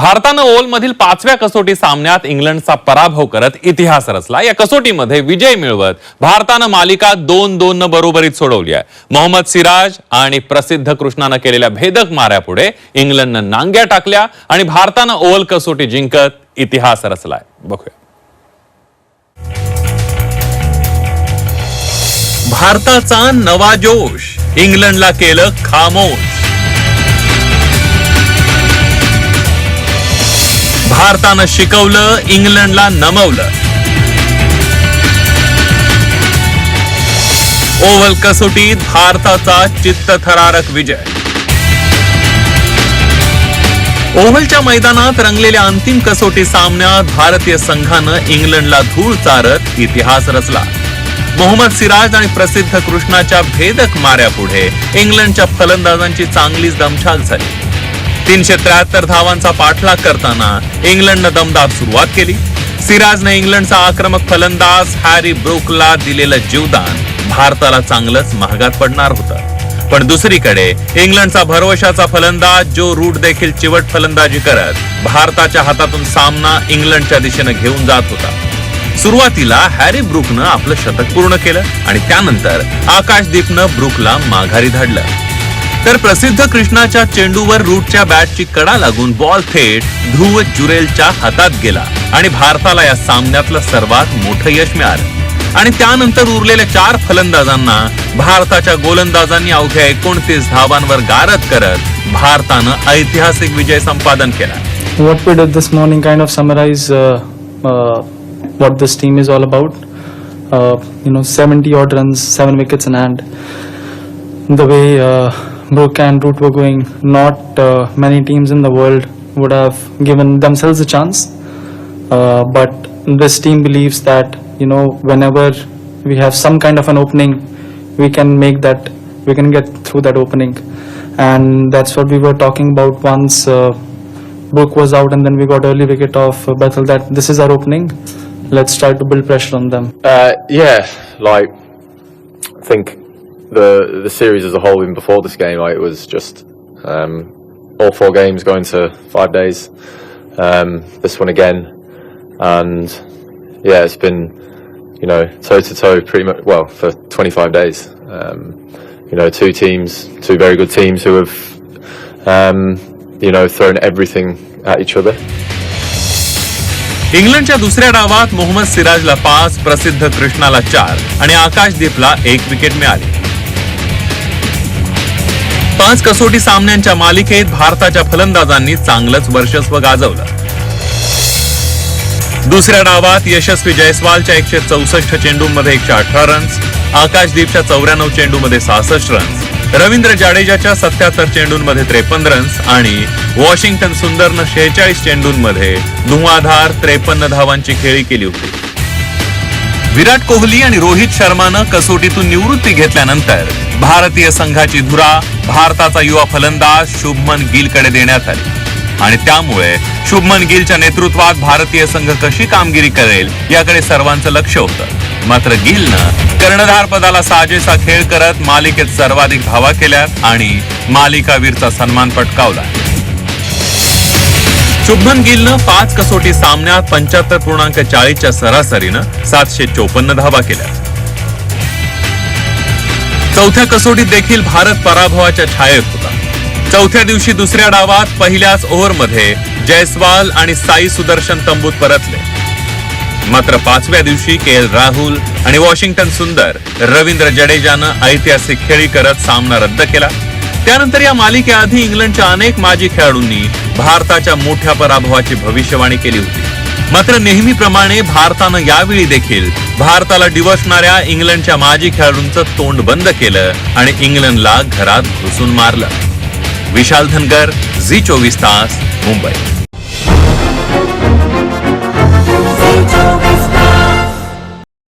भारतानं ओलमधील पाचव्या कसोटी सामन्यात इंग्लंडचा पराभव करत इतिहास रचला. या कसोटीमध्ये विजय मिळवत भारतानं मालिका दोन दोन न बरोबरीत सोडवली आहे. मोहम्मद सिराज आणि प्रसिद्ध कृष्णानं केलेल्या भेदक माऱ्यापुढे इंग्लंडनं नांग्या टाकल्या आणि भारतानं ओल कसोटी जिंकत इतिहास रचलाय बघूया. भारताचा नवा जोश. इंग्लंडला केलं खामोश. भारतानं शिकवलं इंग्लंडला नमवलं. ओव्हल कसोटीत भारताचा चित्तथरारक विजय. ओव्हलच्या मैदानात रंगलेल्या अंतिम कसोटी सामन्यात भारतीय संघानं इंग्लंडला धूळ चारत इतिहास रचला. मोहम्मद सिराज आणि प्रसिद्ध कृष्णाच्या भेदक माऱ्यापुढे इंग्लंडच्या फलंदाजांची चांगलीच दमछाक झाली. तीनशे त्र्याहत्तर धावांचा पाठलाग करताना इंग्लंडनं दमदार सुरुवात केली. सिराजने इंग्लंडचा आक्रमक फलंदाज हॅरी ब्रुकला दिलेलं जीवदान भारताला चांगलंच महागात पडणार होतं. पण दुसरीकडे इंग्लंडचा भरवशाचा फलंदाज जो रूट देखील चिवट फलंदाजी करत भारताच्या हातातून सामना इंग्लंडच्या दिशेनं घेऊन जात होता. सुरुवातीला हॅरी ब्रुकनं आपलं शतक पूर्ण केलं आणि त्यानंतर आकाशदीपनं ब्रुकला माघारी धाडलं. तर प्रसिद्ध कृष्णाच्या चेंडूवर रूटच्या बॅटची कडा लागून बॉल थेट ध्रुव जुरेलच्या हातात गेला आणि भारताला या सामन्यातलं सर्वात मोठं यश मिळालं आणि त्यानंतर उरलेल्या चार फलंदाजांना भारताच्या गोलंदाजांनी अवघ्या एकोणतीस धावांवर गारद करत भारतानं ऐतिहासिक विजय संपादन केला What we did this morning kind of summarize uh, uh, what this team is all about. Uh, you know, 70 odd runs, 7 wickets in hand. The way uh, Brooke and Root were going, not uh, many teams in the world would have given themselves a chance. Uh, but this team believes that you know whenever we have some kind of an opening, we can make that, we can get through that opening, and that's what we were talking about once. Uh, Book was out and then we got early wicket of Bethel that this is our opening. Let's try to build pressure on them. Uh, yeah, like I think the the series as a whole, even before this game, like, it was just um, all four games going to five days. Um, this one again, and yeah, it's been you know toe to toe pretty much well for 25 days. Um, you know, two teams, two very good teams who have um, you know thrown everything at each other. इंग्लंडच्या दुसऱ्या डावात मोहम्मद सिराजला पाच प्रसिद्ध कृष्णाला चार आणि आकाशदीपला एक wicket मिळाली पाच कसोटी सामन्यांच्या मालिकेत भारताच्या फलंदाजांनी चांगलंच वर्चस्व गाजवलं. दुसऱ्या डावात यशस्वी जयस्वालच्या एकशे चौसष्ट चेंडूंमध्ये एकशे अठरा रन्स आकाशदीपच्या चौऱ्याण्णव चेंडूमध्ये सहासष्ट रन्स रवींद्र जाडेजाच्या सत्याहत्तर चेंडूंमध्ये त्रेपन्न रन्स आणि वॉशिंग्टन सुंदरनं शेहेचाळीस चेंडूंमध्ये धुवाधार त्रेपन्न धावांची खेळी केली होती. विराट कोहली आणि रोहित शर्मानं कसोटीतून निवृत्ती घेतल्यानंतर भारतीय संघाची धुरा भारताचा युवा फलंदाज शुभमन गिलकडे देण्यात आली. आणि त्यामुळे शुभमन गिलच्या नेतृत्वात भारतीय संघ कशी कामगिरी करेल याकडे सर्वांचं लक्ष होतं. मात्र गिलनं कर्णधार पदाला साजेसा खेळ करत मालिकेत सर्वाधिक धावा केल्या आणि मालिकावीरचा सन्मान पटकावला. शुभमन गिलनं पाच कसोटी सामन्यात पंच्याहत्तर पूर्णांक चाळीसच्या सरासरीनं सातशे चोपन्न धावा केल्या. चौथ्या कसोटीत देखील भारत पराभवाच्या छायेत होता. चौथ्या दिवशी दुसऱ्या डावात पहिल्याच ओव्हरमध्ये जयस्वाल आणि साई सुदर्शन तंबूत परतले. मात्र पाचव्या दिवशी के एल राहुल आणि वॉशिंग्टन सुंदर रवींद्र जडेजानं ऐतिहासिक खेळी करत सामना रद्द केला. त्यानंतर या मालिकेआधी इंग्लंडच्या अनेक माजी खेळाडूंनी भारताच्या मोठ्या पराभवाची भविष्यवाणी केली होती. मात्र नेहमीप्रमाणे भारतानं यावेळी देखील भारताला डिवसणाऱ्या इंग्लंडच्या माजी खेळाडूंचं तोंड बंद केलं आणि इंग्लंडला घरात घुसून मारलं. विशाल धनगर झी चोवीस तास मुंबई.